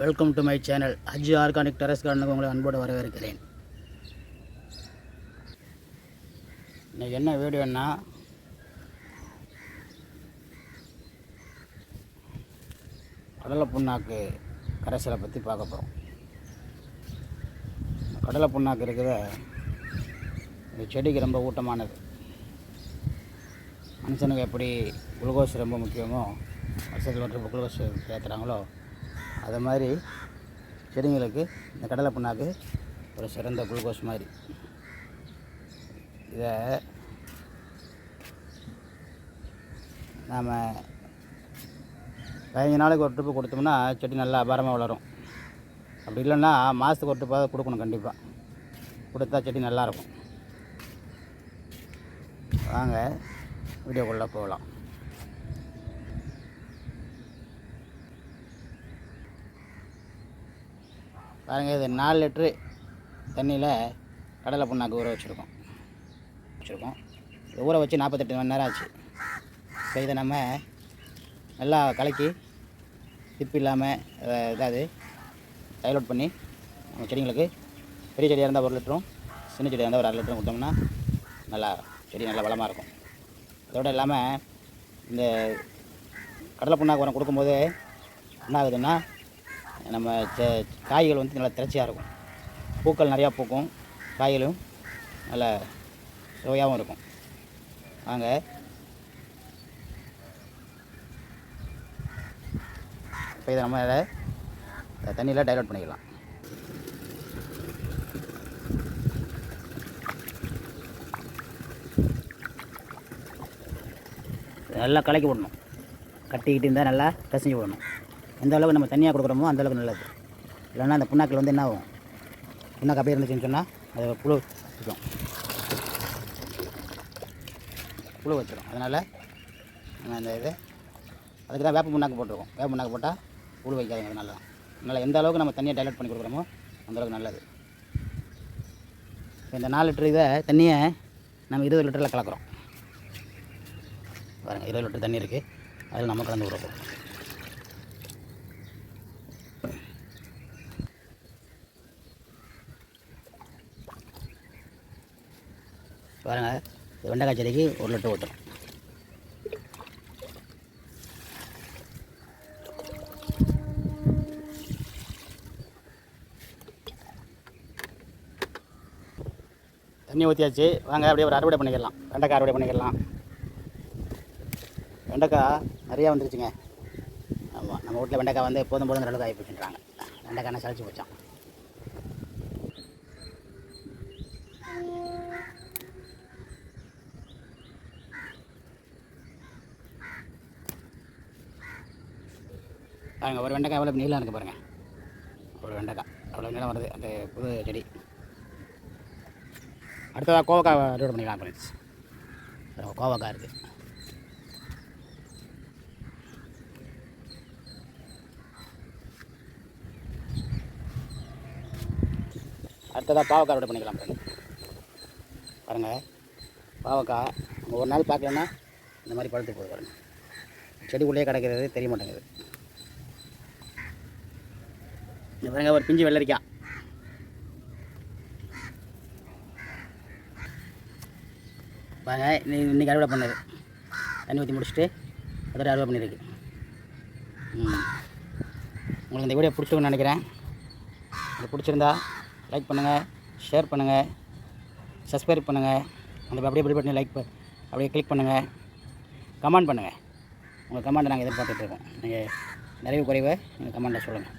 Welcome to my channel Aji organic terrace கார்டனுக்கு உங்களை அன்போடு வரவேற்கிறேன். இன்னைக்கு என்ன வீடியோன்னா கடலை புண்ணாக்கு கரைசலை பற்றி பார்க்க போகிறோம் கடலை புண்ணாக்கு இருக்கிற இந்த செடிக்கு ரொம்ப ஊட்டமானது. மனுஷனுக்கு எப்படி குளுக்கோஸ் ரொம்ப முக்கியமோ வருஷத்தில் வந்து குளுக்கோஸ் சேர்த்துறாங்களோ அது மாதிரி செடிங்களுக்கு இந்த கடலை புண்ணாக்கு ஒரு சிறந்த குளுக்கோஸ் மாதிரி. இதை நாம் பதினஞ்சு நாளைக்கு ஒரு ட்ரிப்பு கொடுத்தோம்னா செடி நல்லா அபாரமாக வளரும். அப்படி இல்லைன்னா மாதத்துக்கு ஒரு ட்ரிப்பாக கொடுக்கணும் கண்டிப்பாக கொடுத்தா செடி நல்லாயிருக்கும் வாங்க வீடியோக்குள்ளே போகலாம். பாருங்கள் இது நாலு லிட்ரு தண்ணியில் கடலை புண்ணாக்கு ஊற வச்சுருக்கோம். வச்சுருக்கோம். ஊற வச்சு நாற்பத்தெட்டு மணி நேரம் ஆச்சு. இப்போ இதை நம்ம நல்லா கலக்கி திப்பு இல்லாமல் இதாவது டைலோட் பண்ணி நம்ம செடிங்களுக்கு பெரிய செடியாக இருந்தால் ஒரு லிட்டரும் சின்ன செடியாக இருந்தால் ஒரு அரை லிட்டரும் கொடுத்தோம்னா நல்லா செடி நல்லா வளமாக இருக்கும். அதோடு இல்லாமல் இந்த கடலை புண்ணாக்கு உரம் கொடுக்கும்போது என்ன ஆகுதுன்னா நம்ம காய்கள் வந்து நல்லா திரட்சியாக இருக்கும். பூக்கள் நிறையா பூக்கும். காய்களும் நல்ல சுவையாகவும் இருக்கும். வாங்க. இப்போ இதை நம்ம இதை தண்ணியில் டைலூட் பண்ணிக்கலாம். நல்லா கலக்கி விடணும். கட்டிக்கிட்டு இருந்தால் நல்லா பிசைஞ்சு விடணும். எந்த அளவுக்கு நம்ம தண்ணியாக கொடுக்குறோமோ அந்த அளவுக்கு நல்லது. இல்லைன்னா அந்த புண்ணாக்கில் வந்து என்ன ஆகும்? புண்ணாக்கு அப்படியே இருந்துச்சுன்னு சொன்னால் அது புழு வச்சிடும் புழு வச்சிடும் அதனால் நம்ம அந்த இது அதுக்கு தான் வேப்ப புண்ணாக்கு போட்டிருக்கோம். வேப்ப புண்ணாக்கு போட்டால் புழு வைக்காதுங்க நல்லா அதனால் எந்த அளவுக்கு நம்ம தண்ணியை டைலட் பண்ணி கொடுக்குறோமோ அந்தளவுக்கு நல்லது. இப்போ இந்த நாலு லிட்டர் இதை தண்ணியை நம்ம இருபது லிட்டரில் கலக்கிறோம். பாருங்கள் இருபது லிட்டர் தண்ணி இருக்குது அதில் நம்ம கலந்து விடுறோம் பாருங்கள் வெண்டைக்காய் செடிக்கு ஒரு லிட்டர் ஊற்றுறோம் தண்ணி ஊற்றியாச்சு வாங்க அப்படியே ஒரு அறுவடை பண்ணிக்கலாம். வெண்டைக்காய் அறுவடை பண்ணிக்கலாம். வெண்டைக்காய் நிறையா வந்துருச்சுங்க. ஆமாம் நம்ம வீட்டில் வெண்டைக்காய் வந்து போதும் போதும் அளவுக்கு ஆகி போச்சுன்றாங்க வெண்டைக்காய் சளிச்சு போச்சான் பாருங்க ஒரு வெண்டைக்காய் எவ்வளோ நீளம் இருக்குது பாருங்கள் ஒரு வெண்டைக்காய். அவ்வளோ நீளம் வருது. அந்த புது செடி. அடுத்ததாக கோவக்காய் அறுவடை பண்ணிக்கலாம் ஃப்ரெண்ட்ஸ் கோவக்காய் இருக்குது அடுத்ததாக பாவக்காய் அறுவடை பண்ணிக்கலாம் ஃப்ரெண்ட்ஸ் பாருங்கள் பாவக்காய் நம்ம ஒரு நாள் பார்க்கலன்னா இந்த மாதிரி பழுத்து போகுது பாருங்கள் செடிக்குள்ளேயே கிடக்கிறது தெரிய மாட்டேங்குது. இந்த பாருங்க ஒரு பிஞ்சு வெள்ளரிக்காய் பாருங்க இன்னி- இன்னைக்கு அறுவடை பண்ணது. தண்ணி ஊற்றி முடிச்சுட்டு அதோட அறுவடை பண்ணியிருக்கு. உங்களுக்கு இந்த வீடியோ பிடிச்சிருக்குன்னு நினைக்கிறேன். இது பிடிச்சிருந்தா லைக் பண்ணுங்கள் ஷேர் பண்ணுங்கள் சப்ஸ்கிரைப் பண்ணுங்கள் அந்த அப்படியே இப்படி பண்ணி லைக் அப்படியே கிளிக் பண்ணுங்கள் கமெண்ட் பண்ணுங்கள் உங்கள் கமெண்ட் நாங்கள் எதிர்பார்த்துட்டு இருக்கோம். நீங்கள் நிறைவு குறைவை நீங்கள் கமெண்ட்டை சொல்லுங்கள்